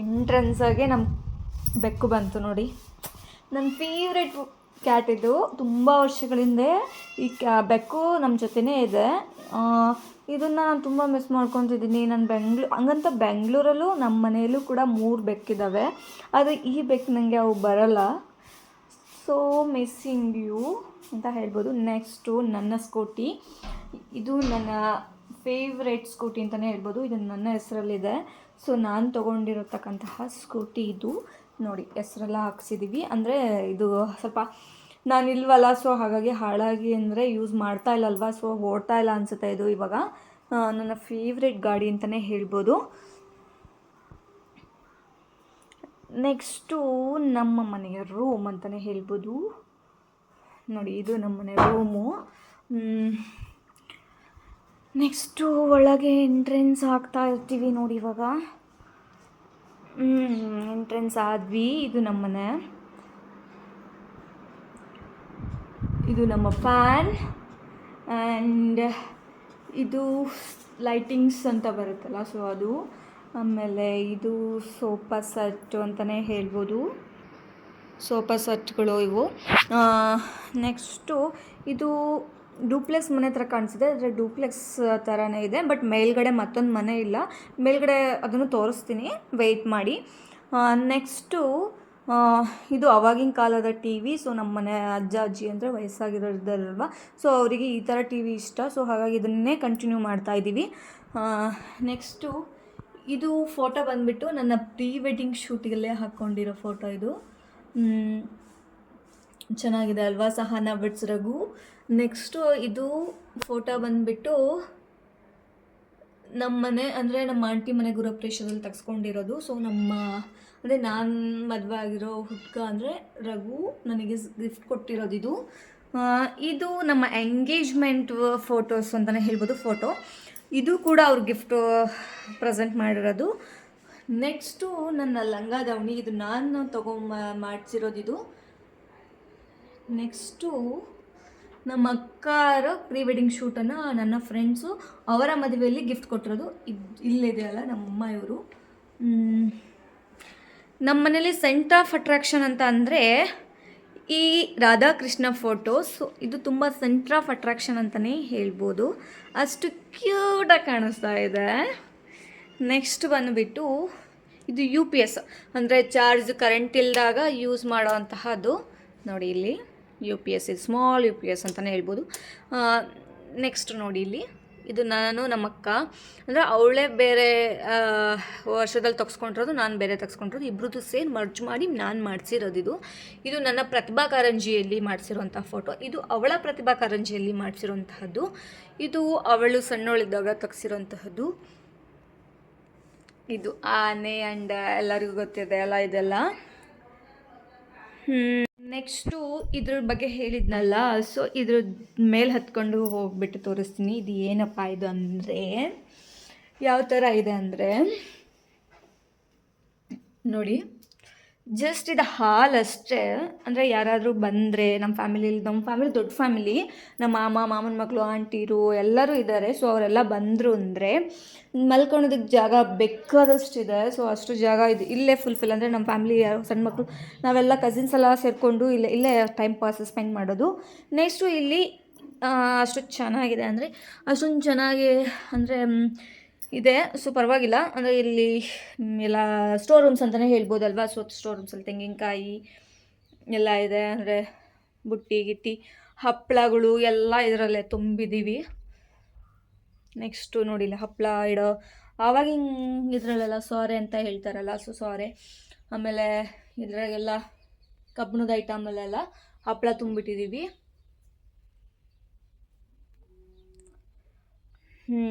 ಎಂಟ್ರೆನ್ಸಾಗೆ ನಮ್ಮ ಬೆಕ್ಕು ಬಂತು ನೋಡಿ. ನನ್ನ ಫೇವ್ರೆಟ್ ಕ್ಯಾಟ್ ಇದು. ತುಂಬ ವರ್ಷಗಳಿಂದ ಈ ಕ್ಯಾ ಬೆಕ್ಕು ನಮ್ಮ ಜೊತೆನೇ ಇದೆ. ಇದನ್ನು ನಾನು ತುಂಬ ಮಿಸ್ ಮಾಡ್ಕೊತಿದ್ದೀನಿ. ನಾನು ಬೆಂಗ್ಳೂ, ಹಂಗಂತ ಬೆಂಗಳೂರಲ್ಲೂ ನಮ್ಮ ಮನೆಯಲ್ಲೂ ಕೂಡ ಮೂರು ಬೆಕ್ಕಿದ್ದಾವೆ ಆದರೆ ಈ ಬೆಕ್ಕು ನನಗೆ ಅವು ಬರಲ್ಲ. ಸೋ ಮಿಸ್ಸಿಂಗ್ ಯು ಅಂತ ಹೇಳ್ಬೋದು. ನೆಕ್ಸ್ಟು ನನ್ನ ಸ್ಕೂಟಿ ಇದು ನನ್ನ ಫೇವ್ರೇಟ್ ಸ್ಕೂಟಿ ಅಂತಲೇ ಹೇಳ್ಬೋದು. ಇದು ನನ್ನ ಹೆಸರಲ್ಲಿದೆ. ಸೊ ನಾನು ತೊಗೊಂಡಿರತಕ್ಕಂತಹ ಸ್ಕೂಟಿ ಇದು. ನೋಡಿ, ಹೆಸರೆಲ್ಲ ಹಾಕ್ಸಿದ್ದೀವಿ ಅಂದರೆ ಇದು ಸ್ವಲ್ಪ ನಾನು ಇಲ್ವಲ್ಲ ಸೊ ಹಾಗಾಗಿ ಹಾಳಾಗಿ ಅಂದರೆ ಯೂಸ್ ಮಾಡ್ತಾ ಇಲ್ಲಲ್ವಾ? ಸೊ ಓಡ್ತಾ ಇಲ್ಲ ಅನಿಸುತ್ತೆ ಇದು ಇವಾಗ. ನನ್ನ ಫೇವ್ರೆಟ್ ಗಾಡಿ ಅಂತಲೇ ಹೇಳ್ಬೋದು. ನೆಕ್ಸ್ಟು ನಮ್ಮ ಮನೆಯ ರೂಮ್ ಅಂತಲೇ ಹೇಳ್ಬೋದು. ನೋಡಿ, ಇದು ನಮ್ಮ ಮನೆ ರೂಮು ನೆಕ್ಸ್ಟು ಒಳಗೆ ಎಂಟ್ರೆನ್ಸ್ ಆಗ್ತಾ ಇರ್ತೀವಿ ನೋಡಿ ಇವಾಗ. ಎಂಟ್ರೆನ್ಸ್ ಆದ್ವಿ. ಇದು ನಮ್ಮನೆ. ಇದು ನಮ್ಮ ಫ್ಯಾನ್. ಆ್ಯಂಡ್ ಇದು ಲೈಟಿಂಗ್ಸ್ ಅಂತ ಬರುತ್ತಲ್ಲ, ಸೊ ಅದು. ಆಮೇಲೆ ಇದು ಸೋಫಾ ಸೆಟ್ಟು ಅಂತಲೇ ಹೇಳ್ಬೋದು. ಸೋಫಾ ಸೆಟ್ಗಳು ಇವು. ನೆಕ್ಸ್ಟು ಇದು ಡೂಪ್ಲೆಕ್ಸ್ ಮನೆ ಥರ ಕಾಣಿಸಿದೆ ಆದರೆ ಡೂಪ್ಲೆಕ್ಸ್ ಥರನೇ ಇದೆ. ಬಟ್ ಮೇಲ್ಗಡೆ ಮತ್ತೊಂದು ಮನೆ ಇಲ್ಲ. ಮೇಲ್ಗಡೆ ಅದನ್ನು ತೋರಿಸ್ತೀನಿ. ವೆಯ್ಟ್ ಮಾಡಿ. ನೆಕ್ಸ್ಟು ಇದು ಅವಾಗಿನ ಕಾಲದ ಟಿ ವಿ. ಸೊ, ನಮ್ಮ ಮನೆ ಅಜ್ಜ, ಅಜ್ಜಿ ಅಂದರೆ ವಯಸ್ಸಾಗಿರೋದಲ್ವ ಸೊ, ಅವರಿಗೆ ಈ ಥರ ಟಿ ವಿ ಇಷ್ಟ. ಸೊ, ಹಾಗಾಗಿ ಇದನ್ನೇ ಕಂಟಿನ್ಯೂ ಮಾಡ್ತಾ ಇದ್ದೀವಿ. ನೆಕ್ಸ್ಟು, ಇದು ಫೋಟೋ ಬಂದುಬಿಟ್ಟು ನನ್ನ ಪ್ರೀ ವೆಡ್ಡಿಂಗ್ ಶೂಟಿಗಲ್ಲೇ ಹಾಕ್ಕೊಂಡಿರೋ ಫೋಟೋ ಇದು. ಚೆನ್ನಾಗಿದೆ ಅಲ್ವಾ ಸಹನಾ ಬಿಟ್ಸ್ ರಘು. ನೆಕ್ಸ್ಟು ಇದು ಫೋಟೋ ಬಂದುಬಿಟ್ಟು ನಮ್ಮ ಮನೆ, ಅಂದರೆ ನಮ್ಮ ಆಂಟಿ ಮನೆ ಗೃಹಪ್ರವೇಶದಲ್ಲಿ ತೆಗೆಸ್ಕೊಂಡಿರೋದು. ಸೊ ನಮ್ಮ, ಅಂದರೆ ನಾನು ಮದುವೆ ಆಗಿರೋ ಹುಡ್ಗ ಅಂದರೆ ರಘು ನನಗೆ ಗಿಫ್ಟ್ ಕೊಟ್ಟಿರೋದು ಇದು. ಇದು ನಮ್ಮ ಎಂಗೇಜ್ಮೆಂಟ್ ಫೋಟೋಸ್ ಅಂತಲೇ ಹೇಳ್ಬೋದು ಫೋಟೋ ಇದು ಕೂಡ ಅವ್ರ ಗಿಫ್ಟು ಪ್ರೆಸೆಂಟ್ ಮಾಡಿರೋದು. ನೆಕ್ಸ್ಟು ನನ್ನ ಲಂಗ ದಾವಣಿ, ಇದು ನಾನು ತಗೊಂಬ, ಮಾಡಿಸಿರೋದು ಇದು. ನೆಕ್ಸ್ಟು ನಮ್ಮ ಅಕ್ಕಾರ ಪ್ರೀ ವೆಡ್ಡಿಂಗ್ ಶೂಟನ್ನು ನನ್ನ ಫ್ರೆಂಡ್ಸು ಅವರ ಮದುವೆಯಲ್ಲಿ ಗಿಫ್ಟ್ ಕೊಟ್ಟಿರೋದು ಇದು ಇಲ್ಲಿದೆಯಲ್ಲ ನಮ್ಮಮ್ಮ ಇವರು. ನಮ್ಮ ಮನೇಲಿ ಸೆಂಟ್ ಆಫ್ ಅಟ್ರಾಕ್ಷನ್ ಅಂತ ಅಂದರೆ ಈ ರಾಧಾಕೃಷ್ಣ ಫೋಟೋಸ್. ಇದು ತುಂಬ ಸೆಂಟ್ರ್ ಆಫ್ ಅಟ್ರಾಕ್ಷನ್ ಅಂತಲೇ ಹೇಳ್ಬೋದು. ಅಷ್ಟು ಕ್ಯೂಟಾಗಿ ಕಾಣಿಸ್ತಾ ಇದೆ. ನೆಕ್ಸ್ಟ್ ಬಂದುಬಿಟ್ಟು ಇದು ಯು ಪಿ ಎಸ್ ಅಂದರೆ ಚಾರ್ಜ್ ಕರೆಂಟ್ ಇಲ್ದಾಗ ಯೂಸ್ ಮಾಡೋವಂತಹದ್ದು ನೋಡಿ ಇಲ್ಲಿ. ಯು ಪಿ ಎಸ್ ಇದು ಸ್ಮಾಲ್ ಯು ಪಿ ಎಸ್ ಅಂತಲೇ ಹೇಳ್ಬೋದು. ನೆಕ್ಸ್ಟ್ ನೋಡಿ ಇಲ್ಲಿ. ಇದು ನಾನು, ನಮ್ಮ ಅಕ್ಕ. ಅಂದರೆ ಅವಳೇ ಬೇರೆ ವರ್ಷದಲ್ಲಿ ತೆಗೆಸ್ಕೊಂಡಿರೋದು, ನಾನು ಬೇರೆ ತೆಗೆಸ್ಕೊಂಡಿರೋದು. ಇಬ್ಬರದ್ದು ಸೇರಿ ಮರ್ಜ್ ಮಾಡಿ ನಾನು ಮಾಡಿಸಿರೋದು ಇದು. ಇದು ನನ್ನ ಪ್ರತಿಭಾ ಕಾರಂಜಿಯಲ್ಲಿ ಮಾಡಿಸಿರುವಂಥ ಫೋಟೋ ಇದು ಅವಳ ಪ್ರತಿಭಾ ಕಾರಂಜಿಯಲ್ಲಿ ಮಾಡಿಸಿರುವಂತಹದ್ದು. ಇದು ಅವಳು ಸಣ್ಣವಳಿದ್ದಾಗ ತೆಗೆಸಿರುವಂತಹದ್ದು. ಇದು ಆನೆ ಆ್ಯಂಡ್ ಎಲ್ಲರಿಗೂ ಗೊತ್ತಿದೆ ಅಲ್ಲ ಇದೆಲ್ಲ. ನೆಕ್ಸ್ಟು ಇದ್ರ ಬಗ್ಗೆ ಹೇಳಿದ್ನಲ್ಲ, ಸೊ ಇದ್ರ ಮೇಲೆ ಹತ್ಕೊಂಡು ಹೋಗ್ಬಿಟ್ಟು ತೋರಿಸ್ತೀನಿ, ಇದು ಏನಪ್ಪ ಇದು ಅಂದರೆ. ಯಾವ ಥರ ಇದೆ ಅಂದರೆ, ನೋಡಿ. ಜಸ್ಟ್ ಇದು ಹಾಲ್ ಅಷ್ಟೇ. ಅಂದರೆ ಯಾರಾದರೂ ಬಂದರೆ ನಮ್ಮ ಫ್ಯಾಮಿಲಿಲಿ ನಮ್ಮ ಫ್ಯಾಮಿಲಿ ದೊಡ್ಡ ಫ್ಯಾಮಿಲಿ ನಮ್ಮ ಮಾಮ, ಮಾಮನ ಮಕ್ಕಳು ಆಂಟಿರು ಎಲ್ಲರೂ ಇದ್ದಾರೆ ಸೊ ಅವರೆಲ್ಲ ಬಂದರು ಅಂದರೆ ಮಲ್ಕೊಳೋದಕ್ಕೆ ಜಾಗ ಬೇಕಾದಷ್ಟಿದೆ. ಸೊ ಅಷ್ಟು ಜಾಗ ಇದು ಇಲ್ಲೇ ಫುಲ್ಫಿಲ್ ಅಂದರೆ ನಮ್ಮ ಫ್ಯಾಮಿಲಿ ಯಾರು ಸಣ್ಣ ಮಕ್ಕಳು ನಾವೆಲ್ಲ ಕಸಿನ್ಸ್ ಎಲ್ಲ ಸೇರಿಕೊಂಡು ಇಲ್ಲೇ ಇಲ್ಲೇ ಟೈಮ್ ಪಾಸ್ ಸ್ಪೆಂಡ್ ಮಾಡೋದು. ನೆಕ್ಸ್ಟು ಇಲ್ಲಿ ಅಷ್ಟು ಚೆನ್ನಾಗಿದೆ ಅಂದರೆ, ಅಷ್ಟೊಂದು ಚೆನ್ನಾಗಿ ಅಂದರೆ ಇದೆ. ಸೊ ಪರವಾಗಿಲ್ಲ. ಅಂದರೆ ಇಲ್ಲಿ ಎಲ್ಲ ಸ್ಟೋರ್ ರೂಮ್ಸ್ ಅಂತಲೇ ಹೇಳ್ಬೋದಲ್ವಾ? ಸೊ ಸ್ಟೋರ್ ರೂಮ್ಸಲ್ಲಿ ತೆಂಗಿನಕಾಯಿ ಎಲ್ಲ ಇದೆ. ಅಂದರೆ ಬುಟ್ಟಿ, ಗಿಟ್ಟಿ ಹಪ್ಪಳಗಳು ಎಲ್ಲ ಇದರಲ್ಲೇ ತುಂಬಿದ್ದೀವಿ ನೆಕ್ಸ್ಟು ನೋಡಿಲ್ಲ. ಹಪ್ಪಳ ಇಡೋ ಆವಾಗಿನ ಇದರಲ್ಲೆಲ್ಲ ಸಾರೆ ಅಂತ ಹೇಳ್ತಾರಲ್ಲ ಸೊ ಸಾರೆ. ಆಮೇಲೆ ಇದರಾಗೆಲ್ಲ ಕಬ್ಬಣದ ಐಟಮಲ್ಲೆಲ್ಲ ಹಪ್ಪಳ ತುಂಬಿಟ್ಟಿದ್ದೀವಿ ಹ್ಞೂ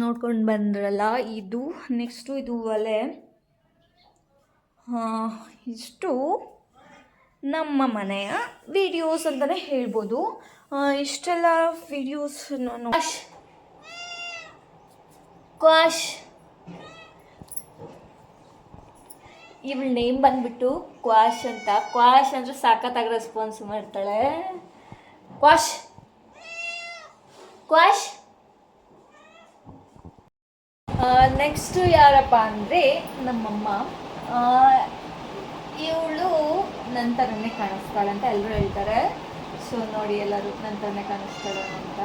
ನೋಡ್ಕೊಂಡು ಬಂದ್ರಲ್ಲ, ಇದು ನೆಕ್ಸ್ಟು ಇದು ಒಲೆ. ಇಷ್ಟು ನಮ್ಮ ಮನೆಯ ವಿಡಿಯೋಸ್ ಅಂತಲೇ ಹೇಳ್ಬೋದು. ಇಷ್ಟೆಲ್ಲ ವಿಡಿಯೋಸ್ ನಾನು ಕ್ವಾಶ್ ಇವಳ ನೇಮ್ ಬಂದ್ಬಿಟ್ಟು ಕ್ವಾಶ್ ಅಂತ. ಕ್ವಾಶ್ ಅಂದ್ರೆ ಸಾಕತ್ತಾಗಿ ರೆಸ್ಪಾನ್ಸ್ ಮಾಡ್ತಾಳೆ. ಕ್ವಾಶ್ ಕ್ವಾಶ್ ನೆಕ್ಸ್ಟು ಯಾರಪ್ಪ ಅಂದರೆ ನಮ್ಮಮ್ಮ. ಇವಳು ನನ್ನ ಥರನೇ ಕಾಣಿಸ್ತಾಳೆ ಅಂತ ಎಲ್ಲರೂ ಹೇಳ್ತಾರೆ. ಸೊ ನೋಡಿ ಎಲ್ಲರೂ ನನ್ನ ಥರನೇ ಕಾಣಿಸ್ತಾಳೆ ಅಂತ